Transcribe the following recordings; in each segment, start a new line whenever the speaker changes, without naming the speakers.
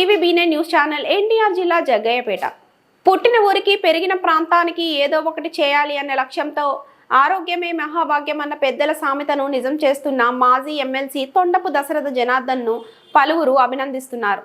వివిబీనే news channel NTR జిల్లా జగ్గయ్యపేట. పుట్టిన ఊరికి పెరిగిన ప్రాంతానికి ఏదో ఒకటి చేయాలి అనే లక్ష్యంతో ఆరోగ్యమే మహాభాగ్యం అన్న పెద్దల సామెతను నిజం చేస్తున్న మాజీ ఎమ్మెల్సీ తొండపు దశరథ జనార్దన్ను పలువురు అభినందిస్తున్నారు.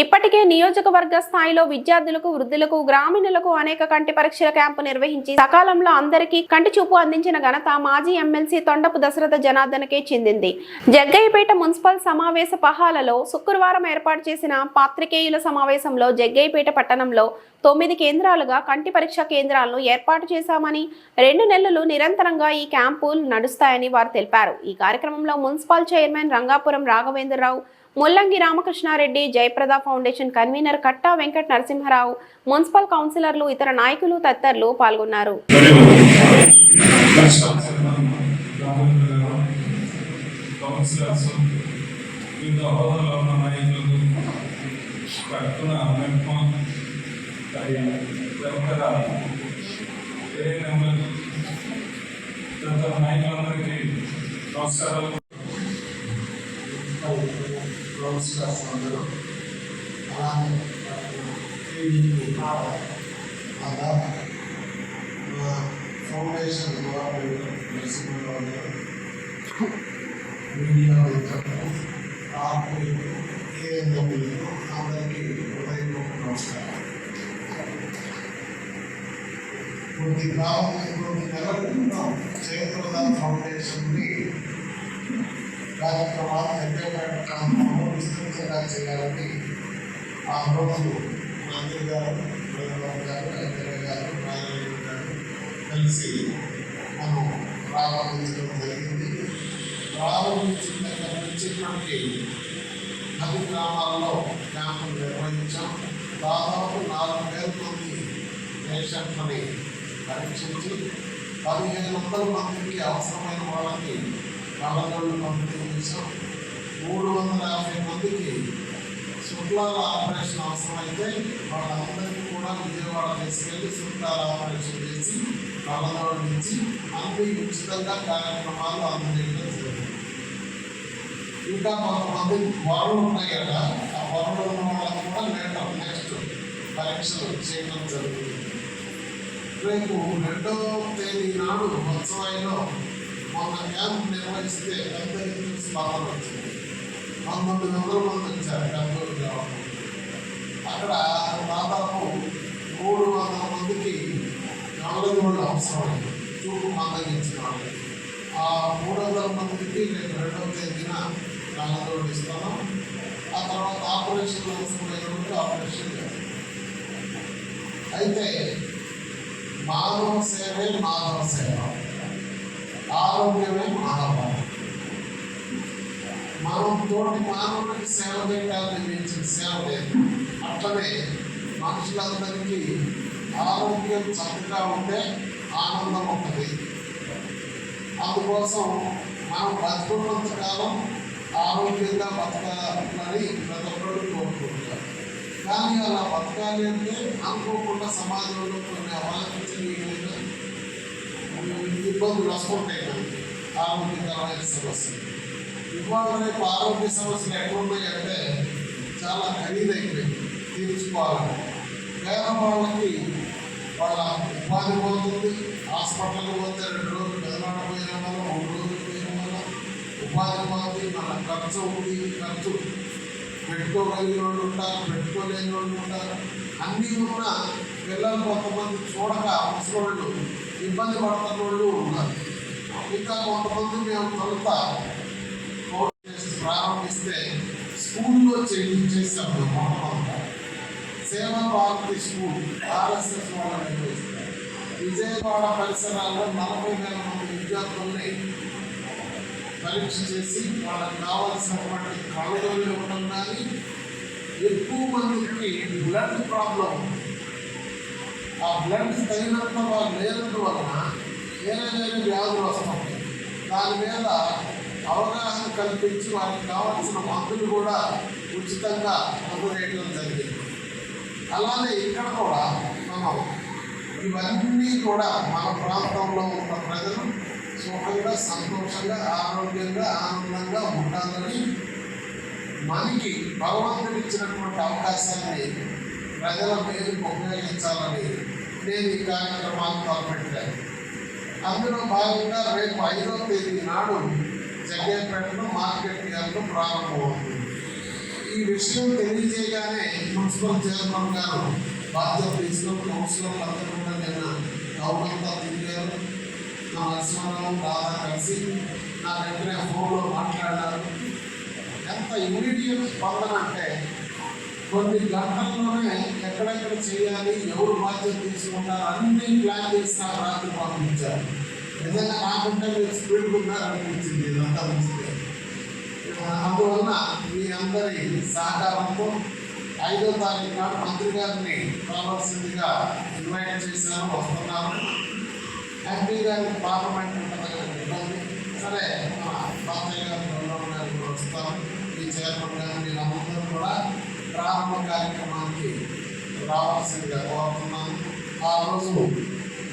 ఇప్పటికే నియోజకవర్గ స్థాయిలో విద్యార్థులకు వృద్ధులకు గ్రామీణులకు అనేక కంటి పరీక్షల క్యాంపు నిర్వహించి సకాలంలో అందరికీ కంటి చూపు అందించిన ఘనత మాజీ ఎమ్మెల్సీ తొండపు దశరథ జనార్దనకే చెందింది. జగ్గయ్యపేట మున్సిపల్ సమావేశ పహాలలో శుక్రవారం ఏర్పాటు చేసిన పాత్రికేయుల సమావేశంలో జగ్గయ్యపేట పట్టణంలో తొమ్మిది కేంద్రాలుగా కంటి పరీక్ష కేంద్రాలను ఏర్పాటు చేశామని రెండు నెలలు నిరంతరంగా ఈ క్యాంపులు నడుస్తాయని వారు తెలిపారు. ఈ కార్యక్రమంలో municipal chairman Rangapuram Raghavendra Rao Mullangi Ramakrishna Reddy Jayaprada foundation convener Katta Venkata Narasimha Rao municipal కౌన్సిలర్లు ఇతర నాయకులు తదితరులు పాల్గొన్నారు.
నమస్కారాలు
కౌన్సిలర్స్ అందరూ అలానే టీడీపీ అలా ఫౌండేషన్ ద్వారా నరసింహరావు మీడియా మిత్రులు ఆర్పీలు ఏఎన్ఎంలు అందరికీ హృదయపూర్వక నమస్కారం కొద్ది కాలం కొద్ది నెలల క్రితం ఫౌండేషన్ని కార్యక్రమాలు ఎన్నికల ప్రాంతంలో విస్తృతంగా చేయాలని ఆ రోజు మంత్రి గారు ప్రధాని గారు ఎమ్మెల్యే గారు రాజారెడ్డి గారు కలిసి మనం ప్రారంభించడం జరిగింది. ప్రారంభించిన దగ్గర నుంచి పది గ్రామాల్లో క్యాంపులు నిర్వహించాం దాదాపు నాలుగు వేల మంది పేషెంట్లని పరీక్షించి పదిహేను వందల మందికి అవసరమైన వాళ్ళకి నల్లగొండ పంపిణీ చేసాం మూడు వందల యాభై మందికి శుక్లాల ఆపరేషన్ అవసరమైతే వాళ్ళందరికీ కూడా విజయవాడ తీసుకెళ్ళి శుక్లాల ఆపరేషన్ చేసి నల్లగొండ నుంచి అన్ని ఉచితంగా కార్యక్రమాలు అందజేయడం జరిగింది. ఇంకా కొంతమంది వరలు ఉన్నాయి కదా ఆ వరలు ఉన్న వాళ్ళకి కూడా లేటర్ నెక్స్ట్ పరీక్షలు చేయడం జరుగుతుంది. రేపు రెండవ తేదీ నాడు ఉత్సవాయిలో మొన్న క్యాంప్ నిర్వహిస్తే అందరికీ స్పందన వచ్చింది పంతొమ్మిది వందల మంది వచ్చారు కర్నూలు గ్రామంలో అక్కడ దాదాపు మూడు వందల మందికి కళ్ళజోళ్ళు అవసరమైంది చూపు మందగించిన వాళ్ళకి ఆ మూడు వందల మందికి నేను రెండవ తేదీన కళ్ళజోళ్ళు ఇస్తాను ఆ తర్వాత ఆపరేషన్ అవసరమైన ఆపరేషన్ చేస్తాం అయితే మానవ సేవే మానవ సేవ. ఆరోగ్యమే మానవం. మనం తోటి మానవుడికి సేవ చేయడానికి మించిన సేవ లేదు. అట్లనే మనుషులందరికీ ఆరోగ్యం చక్కగా ఉంటే ఆనందం ఉంటుంది. అందుకోసం మనం బతుకున్నంత కాలం ఆరోగ్యంగా బతకాలని ప్రతి ఒక్కరు కోరుకుంటారు కానీ అలా బతకాలి అంటే అనుకోకుండా సమాజంలో కొన్ని అవాంఛనీయమైన ఇబ్బందులు వస్తుంటాయి. ఆరోగ్యకరమైన సమస్యలు ఇవాళ రేపు ఆరోగ్య సమస్యలు ఎట్లున్నాయంటే చాలా ఖరీదైపోయింది. తీర్చుకోవాలని పేదవాళ్ళకి వాళ్ళ ఉపాధి పోతుంది. హాస్పిటల్కి పోతే రెండు రోజులు పెదనాడ పోయిన వల్ల మూడు రోజులు పోయిన వల్ల ఉపాధి పోతుంది మన ఖర్చు ఉంది ఖర్చు. పెట్టుకోగలిగిన వాళ్ళు ఉంటారు పెట్టుకోలేని వాళ్ళు ఉంటారు. అన్నీ ఉన్న పిల్లలు కొంతమంది చూడక ముసలోళ్ళు ఇబ్బంది పడుతున్న వాళ్ళు ఉన్నారు. ఇంకా కొంతమంది మేము తొలుత ప్రారంభిస్తే స్కూల్లో చేంజ్ చేశాము మేము మొట్టమొదట. సేవా భారతి స్కూల్ ఆర్ఎస్ఎస్ వాళ్ళు నిర్వహిస్తారు విజయవాడ పరిసరాల్లో నలభై వేల మంది విద్యార్థుల్ని పరీక్ష చేసి వాళ్ళకి కావాల్సినటువంటి కళ్ళజోళ్ళు ఇవ్వడం కానీ ఎక్కువ మందికి బ్లడ్ ప్రాబ్లం ఉంది. ఆ బ్లడ్ తగినంత వాళ్ళు లేనందువలన వేరే వేరే వ్యాధులు వస్తాం. దాని మీద అవగాహన కల్పించి వారికి కావాల్సిన మందులు కూడా ఉచితంగా అందజేయడం జరిగింది. అలానే ఇక్కడ కూడా మనం ఇవన్నీ కూడా మన ప్రాంతంలో ఉన్న ప్రజలు సుఖంగా సంతోషంగా ఆరోగ్యంగా ఆనందంగా ఉండాలని మనకి భగవంతుడు ఇచ్చినటువంటి అవకాశాన్ని ప్రజల పేరు ఉపయోగించాలని నేను ఈ కార్యక్రమాన్ని తలపెట్టాను. అందులో భాగంగా రేపు ఐదో తేదీ నాడు జగ్గేపేటలో మార్కెట్ యార్డ్లో ప్రారంభమవుతుంది. ఈ విషయం తెలియజేయగానే మున్సిపల్ చైర్మన్ గారు బాధ్యత తీసుకుని కౌన్సిలర్లు అందరూ కూడా నిన్న గౌరవంతా తిరిగారు. నా లక్ష్మణరావు దాదా కలిసి నా వెంటనే ఫోన్లో మాట్లాడారు. ఎంత ఇమీడియట్ స్పందన అంటే కొన్ని గంటల్లోనే ఎక్కడెక్కడ చేయాలి ఎవరు బాధ్యత తీసుకుంటారు అన్ని ప్లాన్ చేసి నాకు రాత్రి పంపించారు. నిజంగా నాకుంటే మీరు స్పీడ్ ఉన్నారనిపించింది ఇదంతా చూస్తే అందువలన మీ అందరి సహకారంతో ఐదో తారీఖు నాడు మంత్రి గారిని రావాల్సిందిగా ఇన్వైట్ చేశాను వస్తున్నాను. ఎంపీ గారి పార్లమెంట్ ఉంటుంది? కదా ఇబ్బంది. సరే మా తాతయ్య గారి గౌరవం గారు కూడా వస్తాను ఈ చైర్మన్ గారు వీళ్ళందరూ కూడా ప్రారంభ కార్యక్రమానికి రావాల్సిందిగా కోరుతున్నాను ఆ రోజు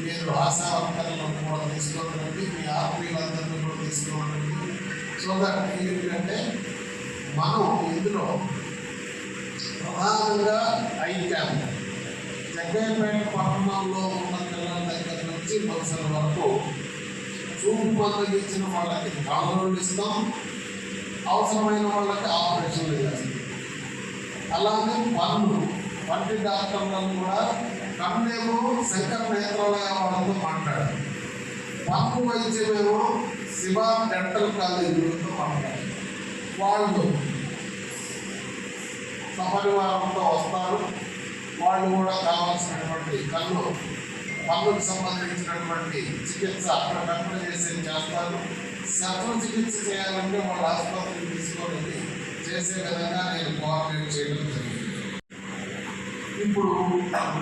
మీరు ఆశావర్కర్లను కూడా తీసుకోవాలండి మీ ఆత్మీయులందరినీ కూడా తీసుకోవాలండి సో దట్ ఏంటంటే మనం ఇందులో ప్రధానంగా ఐ క్యాంప్ జగ్గయ్యపేట పట్టణంలో ఉన్న పిల్లల దగ్గర నుంచి మనుషుల వరకు చూపు ఇచ్చిన వాళ్ళకి కాలువలు ఇస్తాం. అవసరమైన వాళ్ళకి ఆపరేషన్లు చేస్తాం. అలాగే పనులు వంటి డాక్టర్లను కూడా కన్నేము శంకర నేత్రాలయ వాళ్ళతో మాట్లాడారు. పన్ను వైద్యమేమో శివ డెంటల్ కాలేజీలతో మాట్లాడారు. వాళ్ళు సపరివారంతో వస్తారు. వాళ్ళు కూడా కావాల్సినటువంటి కళ్ళు పళ్ళకు సంబంధించినటువంటి చికిత్స అక్కడ కంపెనీ చేసే చేస్తారు. శస్త్రచికిత్స చేయాలంటే వాళ్ళ ఆసుపత్రికి తీసుకొని చేసే విధంగా నేను కోఆర్డినేట్ చేయడం జరిగింది. ఇప్పుడు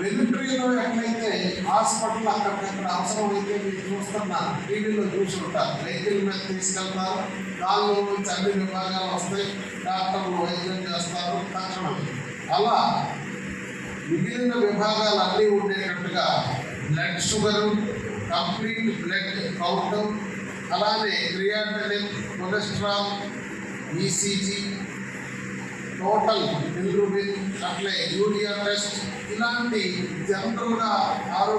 మిలిటరీలో ఎట్లయితే హాస్పిటల్ అక్కడక్కడ అవసరమైతే మీరు చూస్తున్నారు టీవీలో చూసి ఉంటారు. వెహికల్ మీద తీసుకెళ్తారు. దానిలో నుంచి అన్ని విభాగాలు వస్తాయి. డాక్టర్లు వైద్యం చేస్తారు. తక్షణం. అలా మిగిలిన విభాగాలు అన్నీ ఉండేటట్టుగా blood sugar complete blood count అలానే creatinine cholesterol E C G total bilirubin అట్లే యూరియా టెస్ట్ ఇలాంటి జనరల్గా ఆరోగ్య